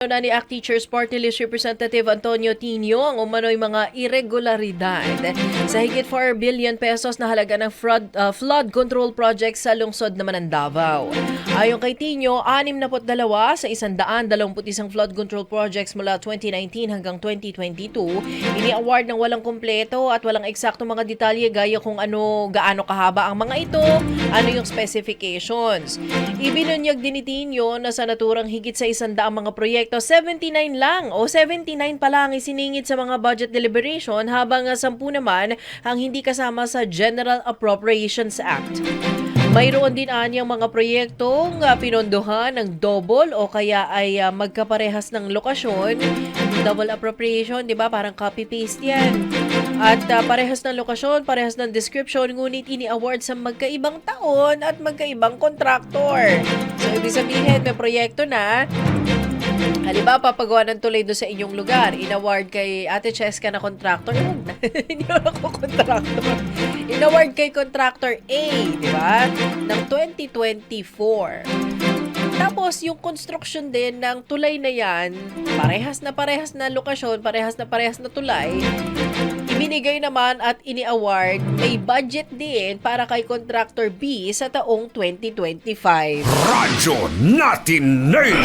na ni ACT Teachers Party List Representative Antonio Tino ang umano'y mga irregularidad sa higit 4 billion pesos na halaga ng flood, uh, flood control project sa lungsod naman ng Davao. Ayon kay Tino, 62 sa 121 flood control projects mula 2019 hanggang 2022, ini-award ng walang kompleto at walang eksaktong mga detalye gaya kung ano gaano kahaba ang mga ito, ano yung specifications. Ibinunyag din ni Tino na sa naturang higit sa isandaang mga proyekto, 79 lang o 79 pa lang isiningit sa mga budget deliberation habang 10 naman ang hindi kasama sa General Appropriations Act. Mayroon din anyang mga proyektong uh, pinondohan ng double o kaya ay ah, magkaparehas ng lokasyon. Double appropriation, di ba? Parang copy-paste yan. At ah, parehas ng lokasyon, parehas ng description, ngunit ini-award sa magkaibang taon at magkaibang kontraktor. So, ibig sabihin, may proyekto na, Halimbawa, papagawa ng tulay doon sa inyong lugar. In-award kay Ate Cheska na contractor. Na. Hindi naman ako contractor. In-award kay contractor A, di ba? Ng 2024. Tapos, yung construction din ng tulay na yan, parehas na parehas na lokasyon, parehas na parehas na tulay, ibinigay naman at ini-award, may budget din para kay contractor B sa taong 2025. Radyo natin Nation!